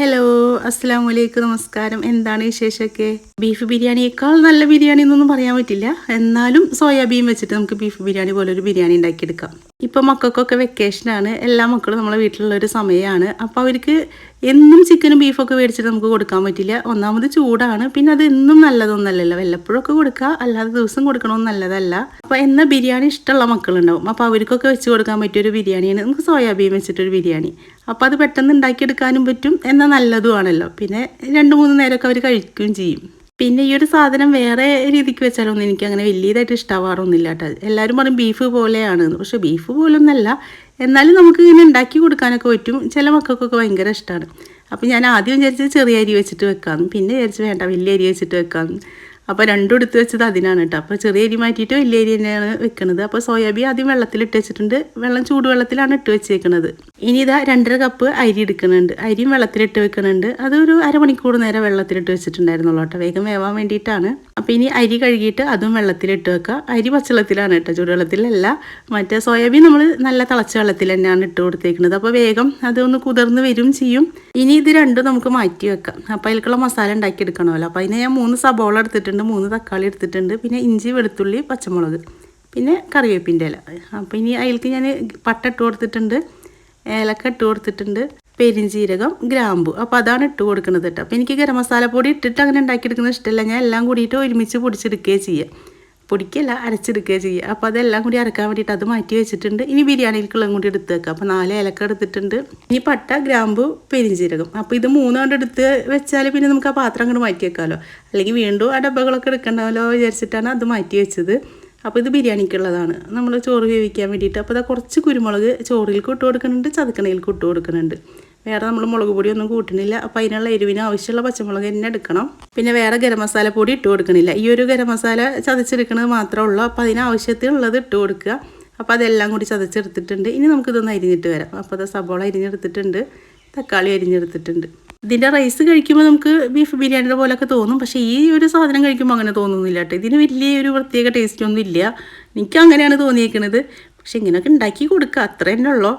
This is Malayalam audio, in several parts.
ഹലോ അസ്സാം വലൈക്കും നമസ്കാരം. എന്താണ് വിശേഷമൊക്കെ? ബീഫ് ബിരിയാണിയേക്കാൾ നല്ല ബിരിയാണി എന്നൊന്നും പറയാൻ പറ്റില്ല. എന്നാലും സോയാബീൻ വെച്ചിട്ട് നമുക്ക് ബീഫ് ബിരിയാണി പോലെ ഒരു ബിരിയാണി ഉണ്ടാക്കിയെടുക്കാം. ഇപ്പോൾ മക്കൾക്കൊക്കെ വെക്കേഷനാണ് എല്ലാ മക്കളും നമ്മളെ വീട്ടിലുള്ള ഒരു സമയമാണ് അപ്പോൾ അവർക്ക് എന്നും ചിക്കനും ബീഫൊക്കെ മേടിച്ചിട്ട് നമുക്ക് കൊടുക്കാൻ പറ്റില്ല. ഒന്നാമത് ചൂടാണ്. പിന്നെ അത് എന്നും നല്ലതൊന്നല്ലല്ലോ. വല്ലപ്പോഴൊക്കെ കൊടുക്കുക അല്ലാതെ ദിവസം കൊടുക്കണമെന്ന് നല്ലതല്ല. അപ്പോൾ എന്നാൽ ബിരിയാണി ഇഷ്ടമുള്ള മക്കളുണ്ടാവും. അപ്പോൾ അവർക്കൊക്കെ വെച്ച് കൊടുക്കാൻ പറ്റിയ ഒരു ബിരിയാണിയാണ്. നമുക്ക് സോയാബീൻ വെച്ചിട്ടൊരു ബിരിയാണി. അപ്പോൾ അത് പെട്ടെന്ന് ഉണ്ടാക്കിയെടുക്കാനും പറ്റും. എന്നാൽ നല്ലതുമാണല്ലോ പിന്നെ രണ്ട് മൂന്ന് നേരമൊക്കെ അവർ കഴിക്കുകയും ചെയ്യും. പിന്നെ ഈ ഒരു സാധനം വേറെ രീതിക്ക് വെച്ചാലൊന്നും എനിക്ക് അങ്ങനെ വലിയതായിട്ട് ഇഷ്ടമാവാറൊന്നുമില്ല കേട്ടോ. എല്ലാവരും പറയും ബീഫ് പോലെയാണ് പക്ഷെ ബീഫ് പോലൊന്നല്ല. എന്നാലും നമുക്ക് ഇങ്ങനെ ഉണ്ടാക്കി കൊടുക്കാനൊക്കെ പറ്റും. ചില മക്കൾക്കൊക്കെ ഭയങ്കര ഇഷ്ടമാണ് അപ്പം ഞാൻ ആദ്യം വിചാരിച്ചത് ചെറിയ അരി വെച്ചിട്ട് വെക്കാം പിന്നെ വിചാരിച്ചു വേണ്ട വലിയ അരി വെച്ചിട്ട് വെക്കാം അപ്പോൾ രണ്ടും എടുത്ത് വെച്ചത് അതിനാണ് കേട്ടോ അപ്പോൾ ചെറിയ അരി മാറ്റിയിട്ട് വലിയ അരി തന്നെയാണ് വെക്കുന്നത് അപ്പോൾ സോയാബീൻ ആദ്യം വെള്ളത്തിൽ ഇട്ട് വെച്ചിട്ടുണ്ട്. വെള്ളം ചൂടുവെള്ളത്തിലാണ് ഇട്ട് വെച്ചേക്കുന്നത് ഇനി ഇതാ രണ്ടര കപ്പ് അരി എടുക്കുന്നുണ്ട്. അരിയും വെള്ളത്തിലിട്ട് വെക്കുന്നുണ്ട് അതൊരു അരമണിക്കൂർ നേരം വെള്ളത്തിലിട്ട് വെച്ചിട്ടുണ്ടായിരുന്നുള്ളൂ കേട്ടോ വേഗം വേവാൻ വേണ്ടിയിട്ടാണ്. അപ്പോൾ ഇനി അരി കഴുകിയിട്ട് അതും വെള്ളത്തിലിട്ട് വെക്കുക. അരി പച്ചവെള്ളത്തിലാണ് കേട്ടോ ചൂടുവെള്ളത്തിലല്ല. മറ്റേ സോയാബീൻ നമ്മൾ നല്ല തിളച്ച വെള്ളത്തിൽ തന്നെയാണ് ഇട്ട് കൊടുത്തേക്കുന്നത്. അപ്പോൾ വേഗം അതൊന്ന് കുതിർന്ന് വരും ചെയ്യും. ഇനി ഇത് രണ്ടും നമുക്ക് മാറ്റി വെക്കാം. അപ്പോൾ അതിലേക്കുള്ള മസാല ഉണ്ടാക്കി എടുക്കണമല്ലോ അപ്പോൾ അതിന് ഞാൻ മൂന്ന് സബോള എടുത്തിട്ടുണ്ട് മൂന്ന് തക്കാളി എടുത്തിട്ടുണ്ട് പിന്നെ ഇഞ്ചി വെളുത്തുള്ളി പച്ചമുളക് പിന്നെ കറിവേപ്പിന്റെ ഇല. അപ്പോൾ ഇനി അതിലേക്ക് ഞാൻ പട്ട ഇട്ട് കൊടുത്തിട്ടുണ്ട്. ഏലക്ക ഇട്ട് കൊടുത്തിട്ടുണ്ട്. പെരിഞ്ചീരകം ഗ്രാമ്പു. അപ്പോൾ അതാണ് ഇട്ട് കൊടുക്കുന്നത് കേട്ടോ. അപ്പോൾ എനിക്ക് ഗരം മസാല പൊടി ഇട്ടിട്ട് അങ്ങനെ ഉണ്ടാക്കിയെടുക്കുന്നത് ഇഷ്ടമല്ല ഞാൻ എല്ലാം കൂടിയിട്ട് ഒരുമിച്ച് പൊടിച്ചെടുക്കുകയും ചെയ്യുക പൊടിക്കല്ല അരച്ചെടുക്കുകയും ചെയ്യുക അപ്പോൾ അതെല്ലാം കൂടി അരക്കാൻ വേണ്ടിയിട്ട് അത് മാറ്റി വെച്ചിട്ടുണ്ട്. ഇനി ബിരിയാണിക്കുള്ളതും കൂടി എടുത്ത് വെക്കാം. അപ്പോൾ നാല് ഏലക്ക എടുത്തിട്ടുണ്ട്. ഇനി പട്ട ഗ്രാമ്പു പെരിഞ്ചീരകം. അപ്പോൾ ഇത് മൂന്നുകൊണ്ട് എടുത്ത് വെച്ചാൽ പിന്നെ നമുക്ക് ആ പാത്രം അങ്ങോട്ട് മാറ്റി വെക്കാമല്ലോ അല്ലെങ്കിൽ വീണ്ടും ആ ഡബ്ബകളൊക്കെ എടുക്കണ്ടാമല്ലോ വിചാരിച്ചിട്ടാണ് അത് മാറ്റി വെച്ചത്. അപ്പോൾ ഇത് ബിരിയാണിക്കുള്ളതാണ്. നമ്മൾ ചോറ് വേവിക്കാൻ വേണ്ടിയിട്ട്. അപ്പോൾ ഇതാ കുറച്ച് കുരുമുളക് ചോറിൽ ഇട്ട് കൊടുക്കുന്നുണ്ട് ചതുക്കണയിലേക്ക് ഇട്ട് കൊടുക്കുന്നുണ്ട്. വേറെ നമ്മൾ മുളക് പൊടിയൊന്നും കൂട്ടണില്ല അപ്പോൾ അതിനുള്ള എരിവിന് ആവശ്യമുള്ള പച്ചമുളക് തന്നെ എടുക്കണം. പിന്നെ വേറെ ഗരം മസാല പൊടി ഇട്ട് കൊടുക്കണില്ല ഈ ഒരു ഗരം മസാല ചതച്ചെടുക്കുന്നത് മാത്രമേ ഉള്ളൂ. അപ്പോൾ അതിനാവശ്യത്തിനുള്ളത് ഇട്ട് കൊടുക്കുക. അപ്പോൾ അതെല്ലാം കൂടി ചതച്ചെടുത്തിട്ടുണ്ട്. ഇനി നമുക്കിതൊന്ന് അരിഞ്ഞിട്ട് വരാം. അപ്പോൾ അത് സബോള അരിഞ്ഞെടുത്തിട്ടുണ്ട്. തക്കാളി അരിഞ്ഞെടുത്തിട്ടുണ്ട്. ഇതിന്റെ റൈസ് കഴിക്കുമ്പോൾ നമുക്ക് ബീഫ് ബിരിയാണിയുടെ പോലെയൊക്കെ തോന്നും. പക്ഷേ ഈ ഒരു സാധനം കഴിക്കുമ്പോൾ അങ്ങനെ തോന്നുന്നില്ല കേട്ടോ. ഇതിന് വലിയൊരു പ്രത്യേക ടേസ്റ്റ് ഒന്നും ഇല്ല. എനിക്ക് അങ്ങനെയാണ് തോന്നിയേക്കുന്നത് പക്ഷെ ഇങ്ങനെയൊക്കെ ഉണ്ടാക്കി കൊടുക്കുക അത്ര തന്നെ ഉള്ളൂ.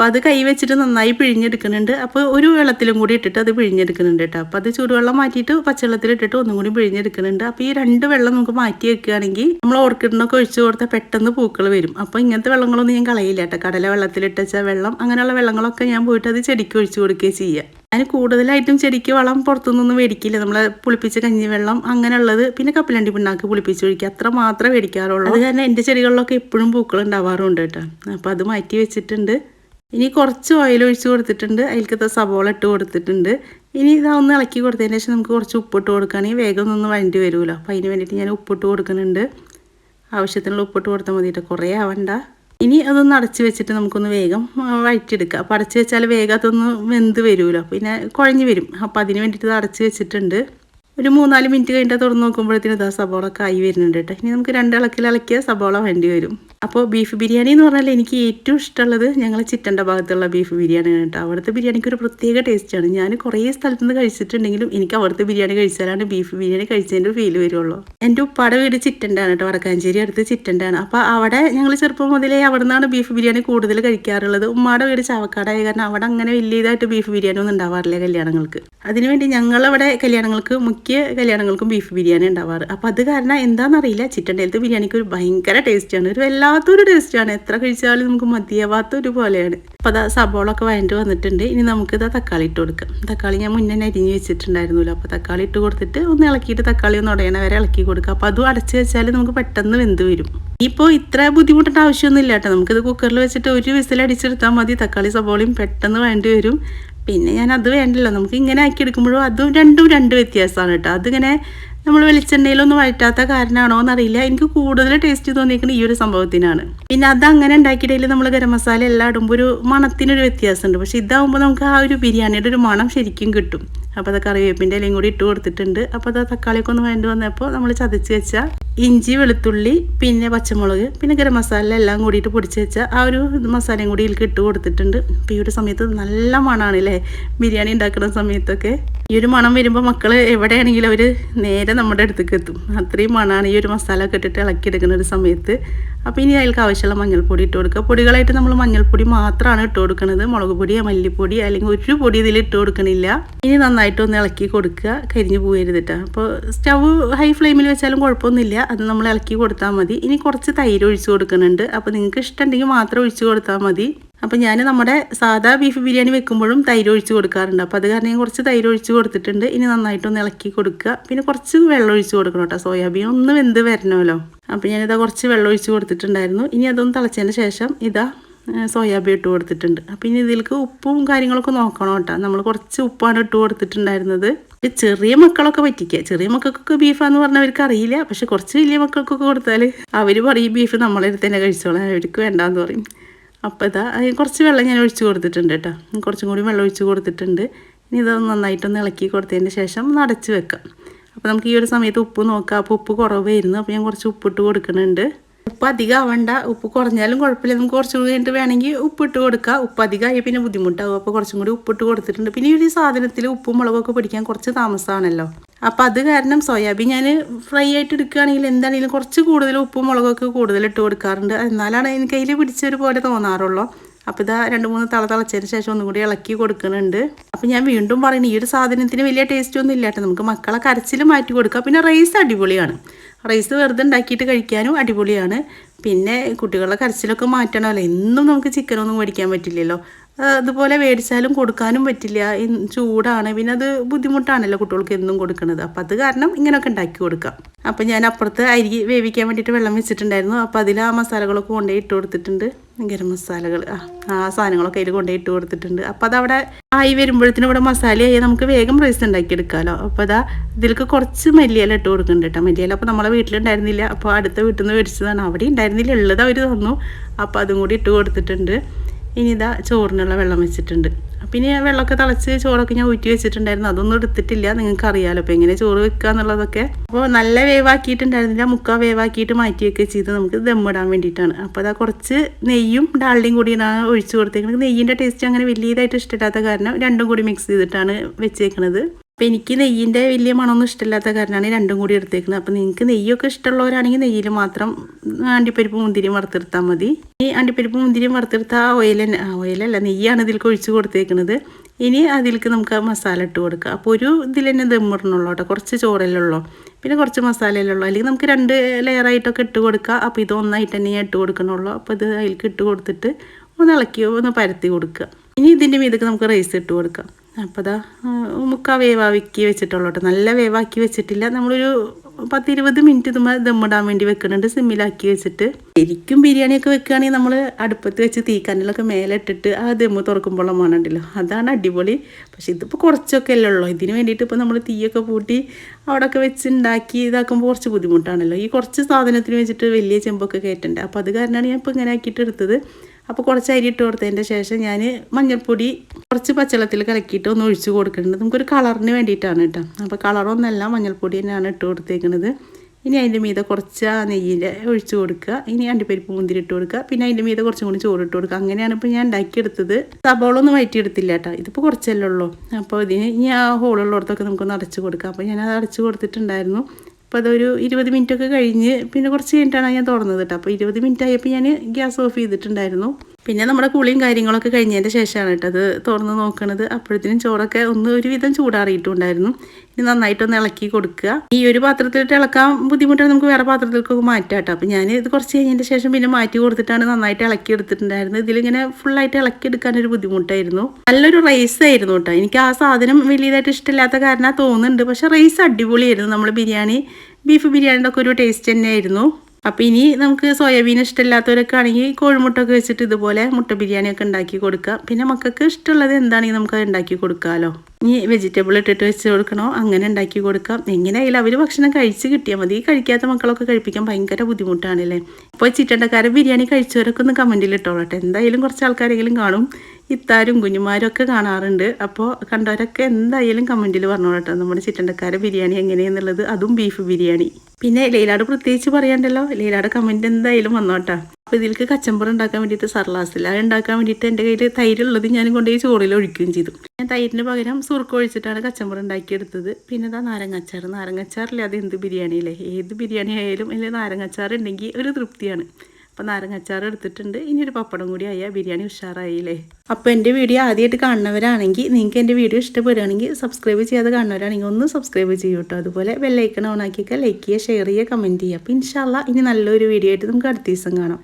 അപ്പോൾ അത് കൈ വെച്ചിട്ട് നന്നായി പിഴിഞ്ഞെടുക്കുന്നുണ്ട്. അപ്പോൾ ഒരു വെള്ളത്തിലും കൂടി ഇട്ടിട്ട് അത് പിഴിഞ്ഞെടുക്കുന്നുണ്ട് കേട്ടോ. അപ്പോൾ അത് ചൂടുവെള്ളം മാറ്റിയിട്ട് പച്ചവെള്ളത്തിൽ ഇട്ടിട്ട് ഒന്നും കൂടി പിഴിഞ്ഞെടുക്കുന്നുണ്ട്. അപ്പോൾ ഈ രണ്ട് വെള്ളം നമുക്ക് മാറ്റി വെക്കുകയാണെങ്കിൽ നമ്മൾ ഓർക്കിഡിനൊക്കെ ഒഴിച്ച് കൊടുത്താൽ പെട്ടെന്ന് പൂക്കൾ വരും. അപ്പോൾ ഇങ്ങനത്തെ വെള്ളങ്ങളൊന്നും ഞാൻ കളയില്ല കേട്ടോ. കടല വെള്ളത്തിലിട്ട് വെച്ച വെള്ളം അങ്ങനെയുള്ള വെള്ളങ്ങളൊക്കെ ഞാൻ പോയിട്ട് അത് ചെടിക്ക് ഒഴിച്ച് കൊടുക്കുകയും ചെയ്യുക ഞാൻ കൂടുതലായിട്ടും ചെടിക്ക് വളം പുറത്തുനിന്നൊന്നും മേടിക്കില്ല. നമ്മൾ പുളിപ്പിച്ച കഞ്ഞി കഞ്ഞിവെള്ളം അങ്ങനെയുള്ളത് പിന്നെ കപ്പലണ്ടി പിണ്ണാക്ക് പുളിപ്പിച്ച് ഒഴിക്കുക. അത്ര മാത്രമേ മേടിക്കാറുള്ളൂ. അത് കാരണം എന്റെ ചെടികളിലൊക്കെ എപ്പോഴും പൂക്കൾ ഉണ്ടാവാറുണ്ട് കേട്ടോ. അപ്പോൾ അത് മാറ്റി വെച്ചിട്ടുണ്ട്. ഇനി കുറച്ച് ഓയിൽ ഒഴിച്ച് കൊടുത്തിട്ടുണ്ട്. അതിൽക്കത്തെ സബോള ഇട്ട് കൊടുത്തിട്ടുണ്ട്. ഇനി ഇതൊന്ന് ഇളക്കി കൊടുത്തതിന് ശേഷം നമുക്ക് കുറച്ച് ഉപ്പിട്ട് കൊടുക്കുകയാണെങ്കിൽ വേഗം ഒന്ന് വണ്ടി വരുമല്ലോ അപ്പോൾ അതിന് വേണ്ടിയിട്ട് ഞാൻ ഉപ്പിട്ട് കൊടുക്കുന്നുണ്ട്. ആവശ്യത്തിനുള്ള ഉപ്പിട്ട് കൊടുത്താൽ മതിയിട്ട് കുറേ ആവണ്ട. ഇനി അതൊന്ന് അടച്ച് വെച്ചിട്ട് നമുക്കൊന്ന് വേഗം വഴറ്റിയെടുക്കാം. അപ്പോൾ അടച്ച് വെച്ചാൽ വേഗം അതൊന്ന് വെന്ത് വരുമല്ലോ പിന്നെ കുഴഞ്ഞ് വരും. അപ്പോൾ അതിന് വേണ്ടിയിട്ട് ഇത് അടച്ച് വെച്ചിട്ടുണ്ട്. ഒരു മൂന്നാൽ മിനിറ്റ് കഴിഞ്ഞിട്ട് തുറന്ന് നോക്കുമ്പോഴത്തേനും ഇതാ സബോള ആയി വരുന്നുണ്ട് കേട്ടോ. ഇനി നമുക്ക് രണ്ടിളക്കിൽ ഇളക്കിയ സബോള വേണ്ടി വരും. അപ്പോൾ ബീഫ് ബിരിയാണി എന്ന് പറഞ്ഞാൽ എനിക്ക് ഏറ്റവും ഇഷ്ടമുള്ളത് ഞങ്ങൾ ചിറ്റന്റെ ഭാഗത്തുള്ള ബീഫ് ബിരിയാണിയാണ് കേട്ടോ. അവിടുത്തെ ബിരിയാണിക്ക് ഒരു പ്രത്യേക ടേസ്റ്റാണ് ഞാൻ കുറേ സ്ഥലത്ത് നിന്ന് കഴിച്ചിട്ടുണ്ടെങ്കിലും എനിക്ക് അവിടുത്തെ ബിരിയാണി കഴിച്ചാലാണ് ബീഫ് ബിരിയാണി കഴിച്ചതിന്റെ ഫീൽ വരുള്ളൂ. എന്റെ ഉപ്പാടെ വീട് ചിറ്റന്റെ ആണ് കേട്ടോ. വടക്കാഞ്ചേരി അടുത്ത് ചിറ്റന്റെ ആണ് അപ്പോൾ അവിടെ ഞങ്ങൾ ചെറുപ്പം മുതലേ അവിടെ നിന്നാണ് ബീഫ് ബിരിയാണി കൂടുതൽ കഴിക്കാറുള്ളത്. ഉമ്മാടെ വീട് ചാവക്കാടായ കാരണം അവിടെ അങ്ങനെ വലിയതായിട്ട് ബീഫ് ബിരിയാണി ഒന്നും ഉണ്ടാവാറില്ല കല്യാണങ്ങൾക്ക്. അതിനുവേണ്ടി ഞങ്ങളവിടെ കല്യാണങ്ങൾക്ക് മുഖ്യ കല്യാണങ്ങൾക്കും ബീഫ് ബിരിയാണി ഉണ്ടാവാറ്. അപ്പോൾ അത് കാരണം എന്താണെന്നറിയില്ല ഡേലത്ത് ബിരിയാണിക്ക് ഒരു ഭയങ്കര ടേസ്റ്റാണ് ഒരു വല്ലാത്തൊരു ടേസ്റ്റാണ് എത്ര കഴിച്ചാലും നമുക്ക് മതിയാവാത്ത ഒരു പോലെയാണ്. അപ്പോൾ അതാ സബോളൊക്കെ വഴണ്ട് വന്നിട്ടുണ്ട്. ഇനി നമുക്ക് ഇതാ തക്കാളി ഇട്ട് കൊടുക്കാം. തക്കാളി ഞാൻ മുന്നേ അരിഞ്ഞ് വെച്ചിട്ടുണ്ടായിരുന്നല്ലോ. അപ്പോൾ തക്കാളി ഇട്ട് കൊടുത്തിട്ട് ഒന്ന് ഇളക്കിയിട്ട് തക്കാളി ഒന്ന് ഉടയണ വരെ ഇളക്കി കൊടുക്കുക അപ്പോൾ അതും അടച്ച് വെച്ചാൽ നമുക്ക് പെട്ടെന്ന് വെന്ത് വരും. ഇപ്പോൾ ഇത്ര ബുദ്ധിമുട്ടേണ്ട ആവശ്യമൊന്നുമില്ല കേട്ടോ. നമുക്കിത് കുക്കറിൽ വെച്ചിട്ട് ഒരു വിസിൽ അടിച്ചെടുത്താൽ മതി. തക്കാളി സബോളയും പെട്ടെന്ന് വേണ്ടി വരും. പിന്നെ ഞാൻ അത് വേണ്ടല്ലോ. നമുക്ക് ഇങ്ങനെ ആക്കി എടുക്കുമ്പോഴും അതും രണ്ടും രണ്ട് വ്യത്യാസമാണ് കേട്ടോ. അതിങ്ങനെ നമ്മൾ വെളിച്ചെണ്ണയിലൊന്നും വഴറ്റാത്ത കാരണമാണോ എന്നറിയില്ല. എനിക്ക് കൂടുതൽ ടേസ്റ്റ് തോന്നിയിരിക്കുന്നത് ഈ ഒരു സംഭവത്തിനാണ്. പിന്നെ അത് അങ്ങനെ ഉണ്ടാക്കിയിടയിൽ നമ്മൾ ഗരം മസാല എല്ലാം ഇടുമ്പോൾ ഒരു മണത്തിനൊരു വ്യത്യാസമുണ്ട്. പക്ഷെ ഇതാവുമ്പോൾ നമുക്ക് ആ ഒരു ബിരിയാണിയുടെ ഒരു മണം ശരിക്കും കിട്ടും. അപ്പോൾ അത് കറിവേപ്പിന്റെ ഇലയും കൂടി ഇട്ട് കൊടുത്തിട്ടുണ്ട്. അപ്പോൾ അത് തക്കാളിയൊക്കെ ഒന്ന് വേണ്ടി വന്നപ്പോൾ നമ്മൾ ചതച്ച് വെച്ച ഇഞ്ചി വെളുത്തുള്ളി പിന്നെ പച്ചമുളക് പിന്നെ ഗരം മസാല എല്ലാം കൂടിയിട്ട് പൊടിച്ച് വെച്ച ആ ഒരു മസാലയും കൂടി ഇതിലേക്ക് ഇട്ട് കൊടുത്തിട്ടുണ്ട്. അപ്പോൾ ഈ ഒരു സമയത്ത് നല്ല മണമാണ് അല്ലേ ബിരിയാണി ഉണ്ടാക്കുന്ന സമയത്തൊക്കെ. ഈ ഒരു മണം വരുമ്പോൾ മക്കൾ എവിടെയാണെങ്കിലും അവർ നേരെ നമ്മുടെ അടുത്തേക്ക് എത്തും. അത്രയും മണമാണ് ഈ ഒരു മസാല ഒക്കെ ഇട്ടിട്ട് ഇളക്കിയെടുക്കുന്ന ഒരു സമയത്ത്. അപ്പോൾ ഇനി അതിൽക്ക് ആവശ്യമുള്ള മഞ്ഞൾപ്പൊടി ഇട്ട് കൊടുക്കുക. പൊടികളായിട്ട് നമ്മൾ മഞ്ഞൾപ്പൊടി മാത്രമാണ് ഇട്ട് കൊടുക്കുന്നത് മുളക് പൊടി മല്ലിപ്പൊടി അല്ലെങ്കിൽ ഒരു പൊടി ഇതിൽ ഇട്ട് കൊടുക്കണില്ല. ഇനി നന്നായിട്ട് ഒന്ന് ഇളക്കി കൊടുക്കുക. കരിഞ്ഞു പോകരുതിട്ട് അപ്പോൾ സ്റ്റവ് ഹൈ ഫ്ലെയിമിൽ വെച്ചാലും കുഴപ്പമൊന്നുമില്ല. അത് നമ്മൾ ഇളക്കി കൊടുത്താൽ മതി. ഇനി കുറച്ച് തൈര് ഒഴിച്ച് കൊടുക്കുന്നുണ്ട്. അപ്പോൾ നിങ്ങൾക്ക് ഇഷ്ടമുണ്ടെങ്കിൽ മാത്രം ഒഴിച്ച് കൊടുത്താൽ മതി. അപ്പോൾ ഞാൻ നമ്മുടെ സാധാ ബീഫ് ബിരിയാണി വെക്കുമ്പോഴും തൈര് ഒഴിച്ച് കൊടുക്കാറുണ്ട്. അപ്പോൾ അത് കാരണം ഞാൻ കുറച്ച് തൈര് ഒഴിച്ച് കൊടുത്തിട്ടുണ്ട്. ഇനി നന്നായിട്ടൊന്ന് ഇളക്കി കൊടുക്കുക. പിന്നെ കുറച്ച് വെള്ളം ഒഴിച്ച് കൊടുക്കണം കേട്ടോ. സോയാബീൻ ഒന്ന് വെന്ത് വരണമല്ലോ. അപ്പോൾ ഞാനിതാ കുറച്ച് വെള്ളം ഒഴിച്ച് കൊടുത്തിട്ടുണ്ടായിരുന്നു. ഇനി അതൊന്ന് തിളച്ചതിന് ശേഷം ഇതാ സോയാബീൻ ഇട്ട് കൊടുത്തിട്ടുണ്ട്. അപ്പോൾ ഇനി ഇതിലേക്ക് ഉപ്പും കാര്യങ്ങളൊക്കെ നോക്കണം കേട്ടോ. നമ്മൾ കുറച്ച് ഉപ്പാണ് ഇട്ട് കൊടുത്തിട്ടുണ്ടായിരുന്നത്. ചെറിയ മക്കളൊക്കെ പറ്റിക്കുക ചെറിയ മക്കൾക്കൊക്കെ ബീഫാന്ന് പറഞ്ഞവർക്ക് അറിയില്ല. പക്ഷെ കുറച്ച് വലിയ മക്കൾക്കൊക്കെ കൊടുത്താൽ അവർ പറയും ബീഫ് നമ്മളെ തന്നെ കഴിച്ചോളാം. അവർക്ക് വേണ്ടാന്ന് പറയും. അപ്പോൾ ഇതാ കുറച്ച് വെള്ളം ഞാൻ ഒഴിച്ച് കൊടുത്തിട്ടുണ്ട് കേട്ടോ കുറച്ചും കൂടി വെള്ളം ഒഴിച്ച് കൊടുത്തിട്ടുണ്ട്. ഇനി ഇതൊന്ന് നന്നായിട്ടൊന്ന് ഇളക്കി കൊടുത്തതിന് ശേഷം ഒന്ന് അടച്ച് വെക്കാം. അപ്പോൾ നമുക്ക് ഈ ഒരു സമയത്ത് ഉപ്പ് നോക്കാം. അപ്പോൾ ഉപ്പ് കുറവായിരുന്നു. അപ്പോൾ ഞാൻ കുറച്ച് ഉപ്പിട്ട് കൊടുക്കുന്നുണ്ട്. ഉപ്പ് അധികം ആവണ്ട ഉപ്പ് കുറഞ്ഞാലും കുഴപ്പമില്ല. നമുക്ക് കുറച്ചും കൂടി കഴിഞ്ഞിട്ട് വേണമെങ്കിൽ ഉപ്പിട്ട് കൊടുക്കുക ഉപ്പ് അധികമായി പിന്നെ ബുദ്ധിമുട്ടാകും അപ്പോൾ കുറച്ചും കൂടി ഉപ്പിട്ട് കൊടുത്തിട്ടുണ്ട്. പിന്നെ ഈ ഒരു സാധനത്തിൽ ഉപ്പും മുളകൊക്കെ പിടിക്കാൻ കുറച്ച് താമസമാണല്ലോ അപ്പോൾ അത് കാരണം സോയാബീൻ ഞാൻ ഫ്രൈ ആയിട്ട് എടുക്കുകയാണെങ്കിൽ എന്താണെങ്കിലും കുറച്ച് കൂടുതൽ ഉപ്പും മുളകൊക്കെ കൂടുതൽ ഇട്ട് കൊടുക്കാറുണ്ട്. എന്നാലാണ് എനിക്ക് അതിൽ പിടിച്ചൊരു പോലെ തോന്നാറുള്ളൂ. അപ്പോൾ ഇതാ രണ്ട് മൂന്ന് തള തിളച്ചതിന് ശേഷം ഒന്നും കൂടി ഇളക്കി കൊടുക്കുന്നുണ്ട്. അപ്പോൾ ഞാൻ വീണ്ടും പറയുന്നു ഈ ഒരു സാധനത്തിന് വലിയ ടേസ്റ്റ് ഒന്നും ഇല്ലാട്ടെ നമുക്ക് മക്കളെ കരച്ചിൽ മാറ്റി കൊടുക്കാം. പിന്നെ റൈസ് അടിപൊളിയാണ്. റൈസ് വെറുതെ ഉണ്ടാക്കിയിട്ട് കഴിക്കാനും അടിപൊളിയാണ്. പിന്നെ കുട്ടികളുടെ കരച്ചിലൊക്കെ മാറ്റണമല്ലോ. എന്നും നമുക്ക് ചിക്കനൊന്നും മേടിക്കാൻ പറ്റില്ലല്ലോ. അതുപോലെ മേടിച്ചാലും കൊടുക്കാനും പറ്റില്ല. ചൂടാണ്. പിന്നെ അത് ബുദ്ധിമുട്ടാണല്ലോ കുട്ടികൾക്ക് എന്നും കൊടുക്കുന്നത്. അപ്പം അത് കാരണം ഇങ്ങനെയൊക്കെ ഉണ്ടാക്കി കൊടുക്കാം. അപ്പം ഞാൻ അപ്പുറത്ത് അരി വേവിക്കാൻ വേണ്ടിയിട്ട് വെള്ളം വെച്ചിട്ടുണ്ടായിരുന്നു. അപ്പോൾ അതിൽ ആ മസാലകളൊക്കെ കൊണ്ടേ ഇട്ട് കൊടുത്തിട്ടുണ്ട്. ഗരം മസാലകൾ. ആ ആ സാധനങ്ങളൊക്കെ അതിൽ കൊണ്ടുപോയി ഇട്ട് കൊടുത്തിട്ടുണ്ട്. അപ്പോൾ അതവിടെ ആയി വരുമ്പോഴത്തേനും ഇവിടെ മസാലയായി. നമുക്ക് വേഗം റൈസ് ഉണ്ടാക്കിയെടുക്കാമല്ലോ അപ്പോൾ അതാ ഇതിലേക്ക് കുറച്ച് മല്ലിയില ഇട്ട് കൊടുക്കുന്നുണ്ട് കേട്ടോ. മല്ലിയില അപ്പോൾ നമ്മളെ വീട്ടിലുണ്ടായിരുന്നില്ല. അപ്പോൾ അടുത്ത വീട്ടിൽ നിന്ന് മേടിച്ചതാണ്. അവിടെ ഉണ്ടായിരുന്നില്ല. ഉള്ളത് അവർ തന്നു. അപ്പോൾ അതും കൂടി ഇട്ട് കൊടുത്തിട്ടുണ്ട്. ഇനി ഇതാ ചോറിനുള്ള വെള്ളം വെച്ചിട്ടുണ്ട്. പിന്നെ വെള്ളമൊക്കെ തിളച്ച് ചോറൊക്കെ ഞാൻ ഊറ്റി വെച്ചിട്ടുണ്ടായിരുന്നു. അതൊന്നും എടുത്തിട്ടില്ല. നിങ്ങൾക്ക് അറിയാലോ അപ്പോൾ എങ്ങനെ ചോറ് വെക്കുക എന്നുള്ളതൊക്കെ. അപ്പോൾ നല്ല വേവാക്കിയിട്ടുണ്ടായിരുന്നില്ല. മുക്കാൽ വേവാക്കിയിട്ട് മാറ്റിയൊക്കെ ചെയ്ത്. നമുക്ക് ദമ്മിടാൻ വേണ്ടിയിട്ടാണ്. അപ്പോൾ അതാ കുറച്ച് നെയ്യും ഡാളിയും കൂടി ഞാൻ ഒഴിച്ചു കൊടുത്തേക്കുന്നത് നെയ്യിന്റെ ടേസ്റ്റ് അങ്ങനെ വലിയതായിട്ട് ഇഷ്ടമില്ലാത്ത കാരണം രണ്ടും കൂടി മിക്സ് ചെയ്തിട്ടാണ് വെച്ചേക്കുന്നത് അപ്പോൾ എനിക്ക് നെയ്യിന്റെ വലിയ മണമൊന്നും ഇഷ്ടമില്ലാത്ത കാരണമാണ് രണ്ടും കൂടി എടുത്തേക്കുന്നത്. അപ്പം നിങ്ങൾക്ക് നെയ്യൊക്കെ ഇഷ്ടമുള്ളവരാണെങ്കിൽ നെയ്യിൽ മാത്രം അണ്ടിപ്പരിപ്പ് മുന്തിരിയും വറുത്തെടുത്താൽ മതി. ഈ അണ്ടിപ്പരിപ്പ് മുന്തിരിയും വറുത്തെടുത്ത ആ ഓയിൽ ഓയിലല്ല നെയ്യാണ് ഇതിൽ ഒഴിച്ച് കൊടുത്തേക്കുന്നത് ഇനി അതിലേക്ക് നമുക്ക് മസാല ഇട്ട് കൊടുക്കുക അപ്പോൾ ഒരു ഇതിൽ തന്നെ ദമ്മിടണുള്ളൂ കേട്ടോ കുറച്ച് ചോറല്ലുള്ളൂ പിന്നെ കുറച്ച് മസാലയിലുള്ളൂ അല്ലെങ്കിൽ നമുക്ക് രണ്ട് ലെയറായിട്ടൊക്കെ ഇട്ട് കൊടുക്കുക അപ്പോൾ ഇത് ഒന്നായിട്ട് തന്നെ ഇട്ട് കൊടുക്കണുള്ളൂ. അപ്പോൾ ഇത് അതിലേക്ക് ഇട്ട് കൊടുത്തിട്ട് ഒന്ന് ഇളക്കി ഒന്ന് പരത്തി കൊടുക്കുക. ഇനി ഇതിന്റെ മീതൊക്കെ നമുക്ക് റൈസ് ഇട്ട് കൊടുക്കാം. അപ്പോൾ അതാ മുക്കാ വേവാക്കി വെച്ചിട്ടുള്ളൂ കേട്ടോ. നല്ല വേവാക്കി വെച്ചിട്ടില്ല. നമ്മളൊരു പത്തിരുപത് മിനിറ്റ് ഇതുമ്പോൾ ദമ്മിടാൻ വേണ്ടി വെക്കുന്നുണ്ട്. സിമ്മിലാക്കി വെച്ചിട്ട്. ശരിക്കും ബിരിയാണിയൊക്കെ വെക്കുകയാണെങ്കിൽ നമ്മൾ അടുപ്പത്ത് വെച്ച് തീക്കാനിലൊക്കെ മേലെ ഇട്ടിട്ട് ആ ദമ്മ് തുറക്കുമ്പോഴുള്ള മണമുണ്ടല്ലോ അതാണ് അടിപൊളി. പക്ഷെ ഇതിപ്പോൾ കുറച്ചൊക്കെ അല്ലേ ഉള്ളൂ. ഇതിന് വേണ്ടിയിട്ട് ഇപ്പോൾ നമ്മൾ തീയൊക്കെ പൂട്ടി അവിടെയൊക്കെ വെച്ച് ഉണ്ടാക്കി ഇതാക്കുമ്പോൾ കുറച്ച് ബുദ്ധിമുട്ടാണല്ലോ. ഈ കുറച്ച് സാധനത്തിന് വെച്ചിട്ട് വലിയ ചെമ്പൊക്കെ കയറ്റണ്ടേ? അപ്പോൾ അത് കാരണമാണ് ഞാൻ ഇപ്പോൾ ഇങ്ങനെ ആക്കിയിട്ട് എടുത്തത്. അപ്പോൾ കുറച്ച് അരി ഇട്ട് കൊടുത്തതിന്റെ ശേഷം ഞാൻ മഞ്ഞൾപ്പൊടി കുറച്ച് പച്ചവെള്ളത്തിൽ കലക്കിയിട്ട് ഒന്ന് ഒഴിച്ച് കൊടുക്കുന്നുണ്ട്. നമുക്കൊരു കളറിന് വേണ്ടിയിട്ടാണ് കേട്ടോ. അപ്പോൾ കളറൊന്നല്ല മഞ്ഞൾപ്പൊടി തന്നെയാണ് ഇട്ട് കൊടുത്തേക്കുന്നത് ഇനി അതിന്റെ മീതെ കുറച്ച് ആ നെയ്യിന്റെ ഒഴിച്ച് കൊടുക്കുക. ഇനി അണ്ടിപ്പരിപ്പ് മുന്തിരി ഇട്ട് കൊടുക്കുക. പിന്നെ അതിന്റെ മീതെ കുറച്ചും കൂടി ചോറ് ഇട്ട് കൊടുക്കുക. അങ്ങനെയാണ് ഇപ്പോൾ ഞാൻ ഉണ്ടാക്കിയെടുത്തത്. സബോളൊന്നും വയറ്റിയെടുത്തില്ല കേട്ടോ. ഇതിപ്പോൾ കുറച്ചല്ലേ ഉള്ളൂ. അപ്പോൾ ഇതിന് ഇനി ആ ഹോളുള്ളിടത്തൊക്കെ നമുക്കൊന്ന് അടച്ച് കൊടുക്കാം. അപ്പോൾ ഞാനത് അടച്ച് കൊടുത്തിട്ടുണ്ടായിരുന്നു. അപ്പോൾ അതൊരു ഇരുപത് മിനിറ്റൊക്കെ കഴിഞ്ഞ് പിന്നെ കുറച്ച് കഴിഞ്ഞിട്ടാണ് ഞാൻ തുറന്നത് കേട്ടോ അപ്പോൾ ഇരുപത് മിനിറ്റ് ആയപ്പോൾ ഞാൻ ഗ്യാസ് ഓഫ് ചെയ്തിട്ടുണ്ടായിരുന്നു. പിന്നെ നമ്മുടെ കുളിയും കാര്യങ്ങളൊക്കെ കഴിഞ്ഞതിന്റെ ശേഷമാണ് കേട്ടോ അത് തുറന്ന് നോക്കണത്. അപ്പോഴത്തേനും ചോറൊക്കെ ഒന്ന് ഒരുവിധം ചൂടാറിയിട്ടുണ്ടായിരുന്നു. ഇനി നന്നായിട്ടൊന്ന് ഇളക്കി കൊടുക്കുക. ഈ ഒരു പാത്രത്തിലിട്ട് ഇളക്കാൻ ബുദ്ധിമുട്ടാണ്. നമുക്ക് വേറെ പാത്രത്തിലേക്കൊക്കെ മാറ്റാം കേട്ടോ. അപ്പോൾ ഞാൻ ഇത് കുറച്ച് കഴിഞ്ഞതിന്റെ ശേഷം പിന്നെ മാറ്റി കൊടുത്തിട്ടാണ് നന്നായിട്ട് ഇളക്കി എടുത്തിട്ടുണ്ടായിരുന്നത്. ഇതിലിങ്ങനെ ഫുള്ളായിട്ട് ഇളക്കി എടുക്കാനൊരു ബുദ്ധിമുട്ടായിരുന്നു. നല്ലൊരു റൈസ് ആയിരുന്നു കേട്ടോ. എനിക്ക് ആ സാധനം വലിയതായിട്ട് ഇഷ്ടമില്ലാത്ത കാരണം തോന്നുന്നുണ്ട്. പക്ഷേ റൈസ് അടിപൊളിയായിരുന്നു. നമ്മൾ ബിരിയാണി ബീഫ് ബിരിയാണിയുടെ ഒക്കെ ഒരു ടേസ്റ്റ് തന്നെയായിരുന്നു. അപ്പോൾ ഇനി നമുക്ക് സോയാബീൻ ഇഷ്ടമില്ലാത്തവരൊക്കെ ആണെങ്കിൽ കോഴിമുട്ടൊക്കെ വെച്ചിട്ട് ഇതുപോലെ മുട്ട ബിരിയാണിയൊക്കെ ഉണ്ടാക്കി കൊടുക്കാം പിന്നെ മക്കൾക്ക് ഇഷ്ടമുള്ളത് എന്താണെങ്കിൽ നമുക്ക് അത് ഉണ്ടാക്കി കൊടുക്കാമല്ലോ ഇനി വെജിറ്റബിൾ ഇട്ടിട്ട് വെച്ച് കൊടുക്കണോ? അങ്ങനെ ഉണ്ടാക്കി കൊടുക്കാം. എങ്ങനെയായാലും അവർ ഭക്ഷണം കഴിച്ച് കിട്ടിയാൽ മതി. കഴിക്കാത്ത മക്കളൊക്കെ കഴിപ്പിക്കാൻ ഭയങ്കര ബുദ്ധിമുട്ടാണല്ലേ അപ്പോൾ ചിറ്റണ്ടക്കാരൻ ബിരിയാണി കഴിച്ചവരൊക്കെ ഒന്ന് കമന്റിൽ ഇട്ടോളട്ടെ. എന്തായാലും കുറച്ച് ആൾക്കാരെങ്കിലും കാണും. ഇത്താരും കുഞ്ഞുമാരും ഒക്കെ കാണാറുണ്ട്. അപ്പോൾ കണ്ടവരൊക്കെ എന്തായാലും കമന്റിൽ പറഞ്ഞോളട്ടെ നമ്മുടെ ചിറ്റണ്ടക്കാര ബിരിയാണി എങ്ങനെയെന്നുള്ളത്. അതും ബീഫ് ബിരിയാണി. പിന്നെ ലൈലാട് പ്രത്യേകിച്ച് പറയണ്ടല്ലോ. ലൈലാട് കമന്റ് എന്തായാലും വന്നോട്ടാ അപ്പോൾ ഇതിലേക്ക് കച്ചമ്പറ ഉണ്ടാക്കാൻ വേണ്ടിയിട്ട് സർലാസില്ല അത് ഉണ്ടാക്കാൻ വേണ്ടിയിട്ട് എന്റെ കയ്യിൽ തൈരുള്ളത് ഞാൻ കൊണ്ടുപോയി ചോറിൽ ഒഴിക്കുകയും ചെയ്തു. ഞാൻ തൈരിന് പകരം സുറുക്ക് ഒഴിച്ചിട്ടാണ് കച്ചമ്പറ ഉണ്ടാക്കിയെടുത്തത്. പിന്നെ ഇതാ നാരങ്ങാച്ചാർ അത് എന്ത് ബിരിയാണിയില്ലേ? ഏത് ബിരിയാണി ആയാലും അതിൽ നാരങ്ങാച്ചാർ ഉണ്ടെങ്കിൽ ഒരു തൃപ്തിയാണ്. അപ്പോൾ നാരങ്ങാച്ചാർ എടുത്തിട്ടുണ്ട്. ഇനി ഒരു പപ്പടം കൂടി ആയാൽ ബിരിയാണി ഉഷാറായില്ലേ? അപ്പോൾ എന്റെ വീഡിയോ ആദ്യമായിട്ട് കാണുന്നവരാണെങ്കിൽ നിങ്ങൾക്ക് എന്റെ വീഡിയോ ഇഷ്ടപ്പെടുകയാണെങ്കിൽ സബ്സ്ക്രൈബ് ചെയ്യാതെ കാണുന്നവരാണെങ്കിൽ ഒന്ന് സബ്സ്ക്രൈബ് ചെയ്യൂ കേട്ടോ അതുപോലെ ബെല്ലൈക്കൺ ഓൺ ആക്കിയൊക്കെ ലൈക്ക് ചെയ്യുക ഷെയർ ചെയ്യുക കമന്റ് ചെയ്യുക. അപ്പോൾ ഇൻഷാല്ല ഇനി നല്ലൊരു വീഡിയോ ആയിട്ട് നമുക്ക് അടുത്ത ദിവസം കാണാം.